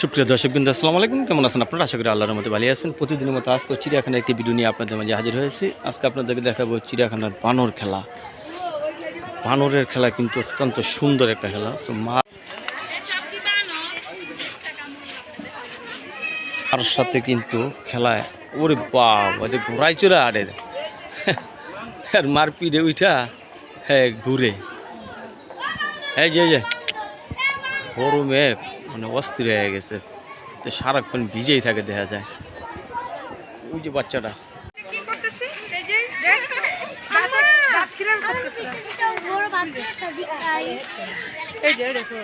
সুপ্রিয় দর্শক বিন্দু আসসালামু আলাইকুম। কেমন আছেন আপনারা? আশা করি আল্লাহর মধ্যে ভালো আছেন। প্রতিদিনের মতো আজকে চিড়িয়াখানার একটি ভিডিও নিয়ে আপনাদের মাঝে হাজির হয়েছি। আজকে আপনাদেরকে দেখাবো চিড়িয়াখানার বানর খেলা। বানরের খেলা কিন্তু অত্যন্ত সুন্দর একটা খেলা। তো মা তার সাথে কিন্তু খেলায়, ওরে বাবা যে ঘোড়াই চড়ে আড়ে আর মারপিটে উঠা হ্যাঁ ঘুরে। এই যে এই যে। গরমে মানে অস্থির হয়ে গেছে। তো সারাক্ষণ ভিজেই থাকে দেখা যায়। ওই যে বাচ্চাটা। কি করতেছি? এই যে দেখ। দাঁত- দাঁত খিলান করতেছে। এই যে দেখো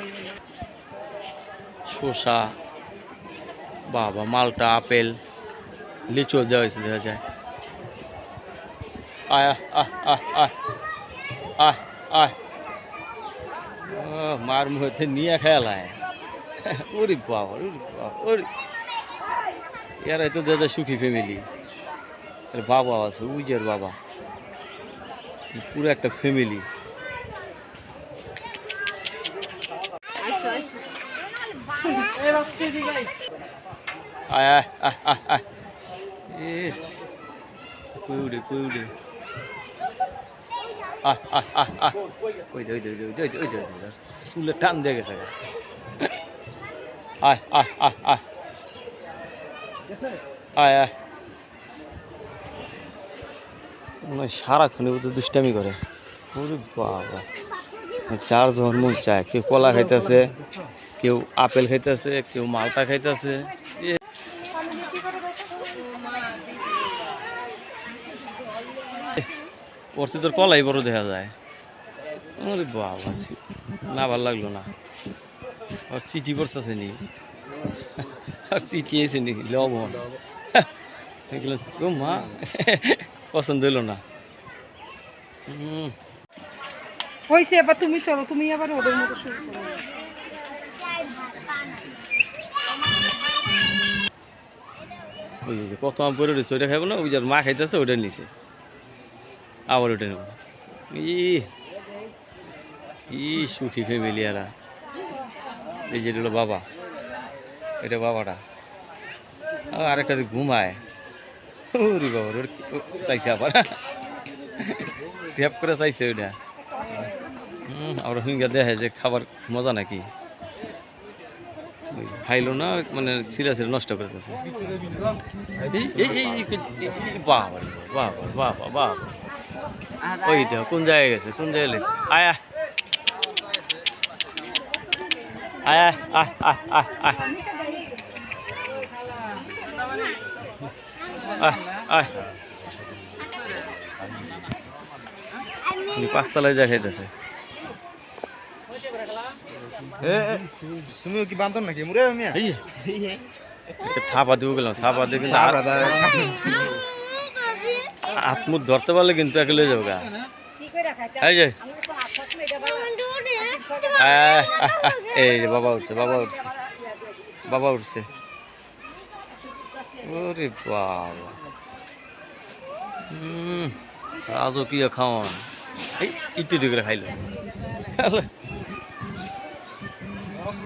শসা বাবা মালটা আপেল লিচু দেওয়া হয়েছে দেখা যায়। আয় আহ আহ আহ আহ আয় আহ, মার মধ্যে নিয়ে খেলায় ওরে বাবা ওরে বাবা ওরে এরাই তো দাদা সুখী ফ্যামিলি এর বাবা আছে উজের বাবা পুরো একটা ফ্যামিলি আয় আয় আয় আয় আয় এ কই উড়ে কই উড়ে আহ আহ আহ আহ ওই ওই ওই ওই ওই টান দিয়ে গেছে আয় আয় আয় আয়। আয় দুষ্টামি করে। বাবা। চার ধর্ম চায়। কেউ কলা খাইতেছে, কেউ আপেল খাইতেছে, কেউ মালটা খাইতেছে। পড়তে তোর কলাই বড় দেখা যায়। আরে বাবা না ভালো লাগল না। আর চিঠি পড়তেছে নি। আর চিঠি এসে নি লবণ। দেখল ও মা পছন্দ হইল না। হয়েছে এবার তুমি চলো তুমি আবার ওদের মতো শুরু করো কত আম পরে রয়েছে ওইটা খাব না? ওই যার মা খাইতেছে ওইটা নিছে। আবার ওইটা নেব। ই ই সুখী ফ্যামিলি এরা। এই যে হলো বাবা, এটা বাবাটা। আর আরেকটা ঘুমায়। ওরে বাবা, ওর চাইছে আবার? ট্যাপ করে চাইছে ওইটা। হুম আমরা হিঙ্গা দেখে যে খাবার মজা নাকি? খাইলো না মানে ছিঁড়া ছিঁড়া নষ্ট করে এই বাবা বাবা বাবা বাবা। ওই দেখো কোন জায়গায় গেছে? কোন জায়গায় লেছে আয়া আয়া। আহ আহ আহ আহ পাঁচতলায় যা খাইতেছে। তুমিও কি বান্ধব নাকি? মুরে থাপা দিব গেলাম থাপা দিয়ে কিন্তু মুখ ধরতে পারলে কিন্তু একে লয়ে যাব গা। এই যে। এই যে বাবা উঠছে বাবা উঠছে। বাবা উঠছে। ওরে বাবা। হুম কি খাওয়ান। এই একটু করে খাইলো।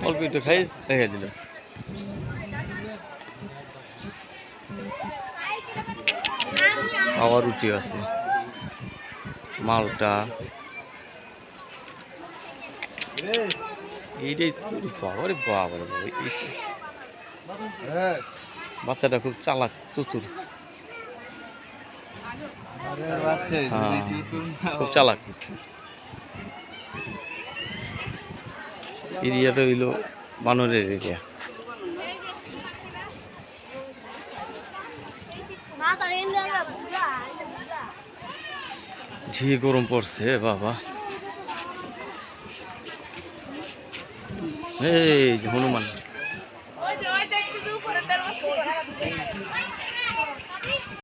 অল্প একটু খাই রেখে দিল। আবার রুটি আছে। মালটা। এইটাই বাবা রে বাবা রে বাবা এই- বাচ্চাটা খুব চালাক চতুর। হ্যাঁ, খুব চালাক। এরিয়াটা হইল বানরের এরিয়া। ঝি গরম পড়ছে বাবা। এই হনুমান।